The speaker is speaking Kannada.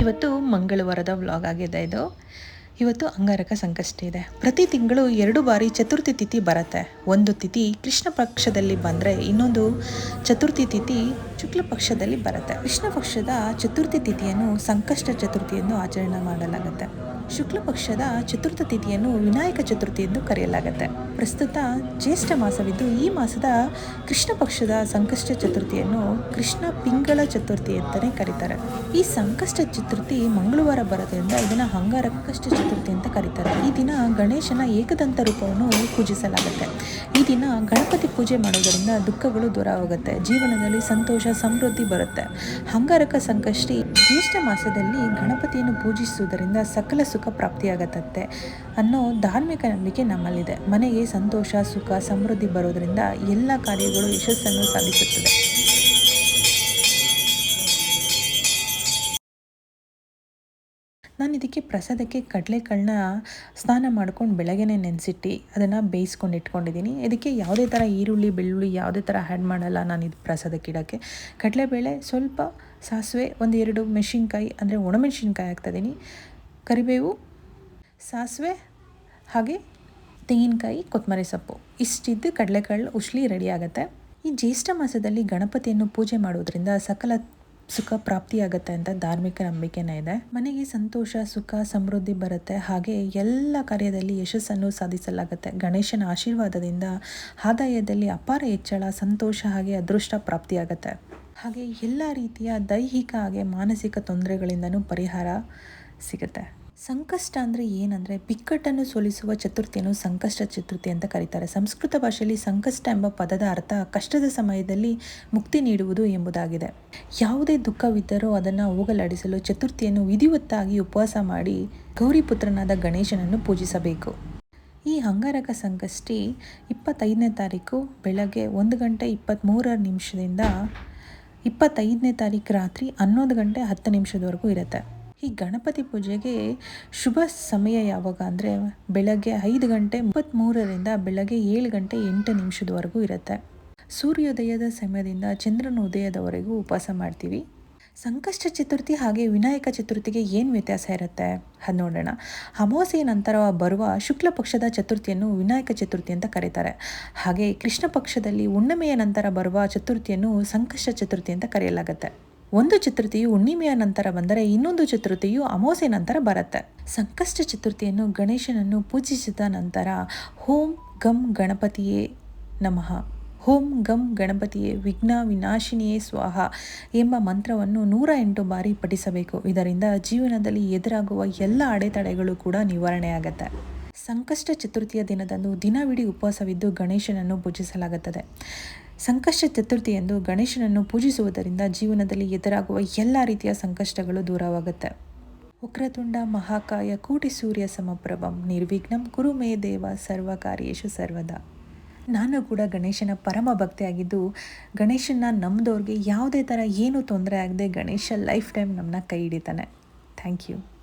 ಇವತ್ತು ಮಂಗಳವಾರದ ವ್ಲಾಗ್ ಆಗಿದೆ ಇದು. ಇವತ್ತು ಅಂಗಾರಕ ಸಂಕಷ್ಟಿ ಇದೆ. ಪ್ರತಿ ತಿಂಗಳು ಎರಡು ಬಾರಿ ಚತುರ್ಥಿ ತಿಥಿ ಬರುತ್ತೆ. ಒಂದು ತಿಥಿ ಕೃಷ್ಣ ಪಕ್ಷದಲ್ಲಿ ಬಂದರೆ ಇನ್ನೊಂದು ಚತುರ್ಥಿ ತಿಥಿ ಶುಕ್ಲ ಪಕ್ಷದಲ್ಲಿ ಬರುತ್ತೆ. ಕೃಷ್ಣ ಪಕ್ಷದ ಚತುರ್ಥಿ ತಿಥಿಯನ್ನು ಸಂಕಷ್ಟ ಚತುರ್ಥಿಯನ್ನು ಆಚರಣೆ ಮಾಡಲಾಗುತ್ತೆ. ಶುಕ್ಲ ಪಕ್ಷದ ಚತುರ್ಥ ತಿಥಿಯನ್ನು ವಿನಾಯಕ ಚತುರ್ಥಿ ಎಂದು ಕರೆಯಲಾಗುತ್ತೆ. ಪ್ರಸ್ತುತ ಜ್ಯೇಷ್ಠ ಮಾಸವಿದ್ದು ಈ ಮಾಸದ ಕೃಷ್ಣ ಪಕ್ಷದ ಸಂಕಷ್ಟ ಚತುರ್ಥಿಯನ್ನು ಕೃಷ್ಣ ಪಿಂಗಳ ಚತುರ್ಥಿ ಅಂತಲೇ ಕರೀತಾರೆ. ಈ ಸಂಕಷ್ಟ ಚತುರ್ಥಿ ಮಂಗಳವಾರ ಬರೋದ್ರಿಂದ ಇದನ್ನ ಅಂಗಾರಕಷ್ಟ ಚತುರ್ಥಿ ಅಂತ ಕರೀತಾರೆ. ಈ ದಿನ ಗಣೇಶನ ಏಕದಂತ ರೂಪವನ್ನು ಪೂಜಿಸಲಾಗುತ್ತೆ. ಈ ದಿನ ಗಣಪತಿ ಪೂಜೆ ಮಾಡೋದರಿಂದ ದುಃಖಗಳು ದೂರ ಹೋಗುತ್ತೆ. ಜೀವನದಲ್ಲಿ ಸಂತೋಷ, ಸಮೃದ್ಧಿ ಬರುತ್ತೆ. ಹಂಗಾರಕ ಸಂಕಷ್ಟಿ ಜ್ಯೇಷ್ಠ ಮಾಸದಲ್ಲಿ ಗಣಪತಿಯನ್ನು ಪೂಜಿಸುವುದರಿಂದ ಸಕಲ ಸುಖ ಪ್ರಾಪ್ತಿಯಾಗತ್ತಂತೆ ಅನ್ನೋ ಧಾರ್ಮಿಕ ನಂಬಿಕೆ ನಮ್ಮಲ್ಲಿದೆ. ಮನೆಗೆ ಸಂತೋಷ, ಸುಖ, ಸಮೃದ್ಧಿ ಬರೋದರಿಂದ ಎಲ್ಲ ಕಾರ್ಯಗಳು ಯಶಸ್ಸನ್ನು ಸಾಧಿಸುತ್ತದೆ. ನಾನು ಇದಕ್ಕೆ ಪ್ರಸಾದಕ್ಕೆ ಕಡಲೆಕಾಳನ್ನ ಸ್ನಾನ ಮಾಡ್ಕೊಂಡು ಬೆಳಗ್ಗೆನೇ ನೆನೆಸಿಟ್ಟು, ಅದನ್ನು ಬೇಯಿಸ್ಕೊಂಡು ಇಟ್ಕೊಂಡಿದ್ದೀನಿ. ಇದಕ್ಕೆ ಯಾವುದೇ ಥರ ಈರುಳ್ಳಿ, ಬೆಳ್ಳುಳ್ಳಿ ಯಾವುದೇ ಥರ ಆ್ಯಡ್ ಮಾಡಲ್ಲ ನಾನು ಇದು ಪ್ರಸಾದಕ್ಕೆ ಇಡೋಕ್ಕೆ. ಕಡಲೆಬೇಳೆ ಸ್ವಲ್ಪ ಸಾಸಿವೆ ಒಂದು ಎರಡು ಮೆಣಸಿನ್ಕಾಯಿ, ಅಂದರೆ ಒಣಮೆಣಸಿನ್ಕಾಯಿ ಹಾಕ್ತಾಯಿದ್ದೀನಿ ಕರಿಬೇವು, ಸಾಸಿವೆ, ಹಾಗೆ ತೆಂಗಿನಕಾಯಿ ಕೊತ್ತಂಬರಿ ಸೊಪ್ಪು. ಇಷ್ಟಿದ್ದು ಕಡಲೆಕಾಳು ಉಶ್ಲಿ ರೆಡಿ ಆಗುತ್ತೆ. ಈ ಜ್ಯೇಷ್ಠ ಮಾಸದಲ್ಲಿ ಗಣಪತಿಯನ್ನು ಪೂಜೆ ಮಾಡೋದ್ರಿಂದ ಸಕಲ ಸುಖ ಪ್ರಾಪ್ತಿಯಾಗತ್ತೆ ಅಂತ ಧಾರ್ಮಿಕ ನಂಬಿಕೆನೇ ಇದೆ. ಮನೆಗೆ ಸಂತೋಷ, ಸುಖ, ಸಮೃದ್ಧಿ ಬರುತ್ತೆ. ಹಾಗೆ ಎಲ್ಲ ಕಾರ್ಯದಲ್ಲಿ ಯಶಸ್ಸನ್ನು ಸಾಧಿಸಲಾಗುತ್ತೆ. ಗಣೇಶನ ಆಶೀರ್ವಾದದಿಂದ ಆದಾಯದಲ್ಲಿ ಅಪಾರ ಹೆಚ್ಚಳ, ಸಂತೋಷ, ಹಾಗೆ ಅದೃಷ್ಟ ಪ್ರಾಪ್ತಿಯಾಗತ್ತೆ ಹಾಗೆ ಎಲ್ಲ ರೀತಿಯ ದೈಹಿಕ ಹಾಗೆ ಮಾನಸಿಕ ತೊಂದರೆಗಳಿಂದನೂ ಪರಿಹಾರ ಸಿಗುತ್ತೆ. ಸಂಕಷ್ಟ ಅಂದರೆ ಏನಂದರೆ ಬಿಕ್ಕಟ್ಟನ್ನು ಸೋಲಿಸುವ ಚತುರ್ಥಿಯನ್ನು ಸಂಕಷ್ಟ ಚತುರ್ಥಿ ಅಂತ ಕರೀತಾರೆ. ಸಂಸ್ಕೃತ ಭಾಷೆಯಲ್ಲಿ ಸಂಕಷ್ಟ ಎಂಬ ಪದದ ಅರ್ಥ ಕಷ್ಟದ ಸಮಯದಲ್ಲಿ ಮುಕ್ತಿ ನೀಡುವುದು ಎಂಬುದಾಗಿದೆ. ಯಾವುದೇ ದುಃಖವಿದ್ದರೂ ಅದನ್ನು ಹೋಗಲಾಡಿಸಲು ಚತುರ್ಥಿಯನ್ನು ವಿಧಿವತ್ತಾಗಿ ಉಪವಾಸ ಮಾಡಿ ಗೌರಿಪುತ್ರನಾದ ಗಣೇಶನನ್ನು ಪೂಜಿಸಬೇಕು. ಈ ಅಂಗಾರಕ ಸಂಕಷ್ಟಿ ಇಪ್ಪತ್ತೈದನೇ ತಾರೀಕು ಬೆಳಗ್ಗೆ ಒಂದು ಗಂಟೆ ಇಪ್ಪತ್ತ್ಮೂರರ ನಿಮಿಷದಿಂದ ಇಪ್ಪತ್ತೈದನೇ ತಾರೀಕು ರಾತ್ರಿ ಹನ್ನೊಂದು ಗಂಟೆ ಹತ್ತು ನಿಮಿಷದವರೆಗೂ ಇರುತ್ತೆ. ಈ ಗಣಪತಿ ಪೂಜೆಗೆ ಶುಭ ಸಮಯ ಯಾವಾಗ ಅಂದರೆ ಬೆಳಗ್ಗೆ ಐದು ಗಂಟೆ ಮೂವತ್ತ್ಮೂರರಿಂದ ಬೆಳಗ್ಗೆ ಏಳು ಗಂಟೆ ಎಂಟು ನಿಮಿಷದವರೆಗೂ ಇರುತ್ತೆ. ಸೂರ್ಯೋದಯದ ಸಮಯದಿಂದ ಚಂದ್ರನ ಉದಯದವರೆಗೂ ಉಪವಾಸ ಮಾಡ್ತೀವಿ. ಸಂಕಷ್ಟ ಚತುರ್ಥಿ ಹಾಗೆ ವಿನಾಯಕ ಚತುರ್ಥಿಗೆ ಏನು ವ್ಯತ್ಯಾಸ ಇರುತ್ತೆ? ಅದು ನೋಡೋಣ. ಅಮಾವಾಸ್ಯೆಯ ನಂತರ ಬರುವ ಶುಕ್ಲ ಪಕ್ಷದ ಚತುರ್ಥಿಯನ್ನು ವಿನಾಯಕ ಚತುರ್ಥಿ ಅಂತ ಕರೀತಾರೆ. ಹಾಗೆ ಕೃಷ್ಣ ಪಕ್ಷದಲ್ಲಿ ಹುಣ್ಣಿಮೆಯ ನಂತರ ಬರುವ ಚತುರ್ಥಿಯನ್ನು ಸಂಕಷ್ಟ ಚತುರ್ಥಿ ಅಂತ ಕರೆಯಲಾಗುತ್ತೆ. ಒಂದು ಚತುರ್ಥಿಯು ಹುಣ್ಣಿಮೆಯ ನಂತರ ಬಂದರೆ ಇನ್ನೊಂದು ಚತುರ್ಥಿಯು ಅಮಾವಾಸ್ಯೆ ನಂತರ ಬರುತ್ತೆ. ಸಂಕಷ್ಟ ಚತುರ್ಥಿಯನ್ನು ಗಣೇಶನನ್ನು ಪೂಜಿಸಿದ ನಂತರ ಹೋಂ ಗಂ ಗಣಪತಿಯೇ ನಮಃ. ಹೋಂ ಗಂ ಗಣಪತಿಯೇ ವಿಘ್ನ ವಿನಾಶಿನಿಯೇ ಸ್ವಾಹ ಎಂಬ ಮಂತ್ರವನ್ನು ನೂರ ಎಂಟು ಬಾರಿ ಪಠಿಸಬೇಕು. ಇದರಿಂದ ಜೀವನದಲ್ಲಿ ಎದುರಾಗುವ ಎಲ್ಲ ಅಡೆತಡೆಗಳು ಕೂಡ ನಿವಾರಣೆಯಾಗತ್ತೆ. ಸಂಕಷ್ಟ ಚತುರ್ಥಿಯ ದಿನದಂದು ದಿನವಿಡೀ ಉಪವಾಸವಿದ್ದು ಗಣೇಶನನ್ನು ಪೂಜಿಸಲಾಗುತ್ತದೆ. ಸಂಕಷ್ಟ ಚತುರ್ಥಿಯಂದು ಗಣೇಶನನ್ನು ಪೂಜಿಸುವುದರಿಂದ ಜೀವನದಲ್ಲಿ ಎದುರಾಗುವ ಎಲ್ಲ ರೀತಿಯ ಸಂಕಷ್ಟಗಳು ದೂರವಾಗುತ್ತೆ. ಉಕ್ರತುಂಡ ಮಹಾಕಾಯ, ಕೂಟಿ ಸೂರ್ಯ ಸಮಪ್ರಭಂ, ನಿರ್ವಿಘ್ನಂ, ಕುರುಮೇ ದೇವ ಸರ್ವಕಾರ್ಯೇಶು ಸರ್ವದಾ. ನಾನು ಕೂಡ ಗಣೇಶನ ಪರಮ ಭಕ್ತಿಯಾಗಿದ್ದು ಗಣೇಶನ ನಮ್ಮದವ್ರಿಗೆ ಯಾವುದೇ ಥರ ಏನೂ ತೊಂದರೆ ಆಗದೆ ಗಣೇಶ ಲೈಫ್ ಟೈಮ್ ನಮ್ಮನ್ನ ಕೈ ಹಿಡಿತಾನೆ. Thank you.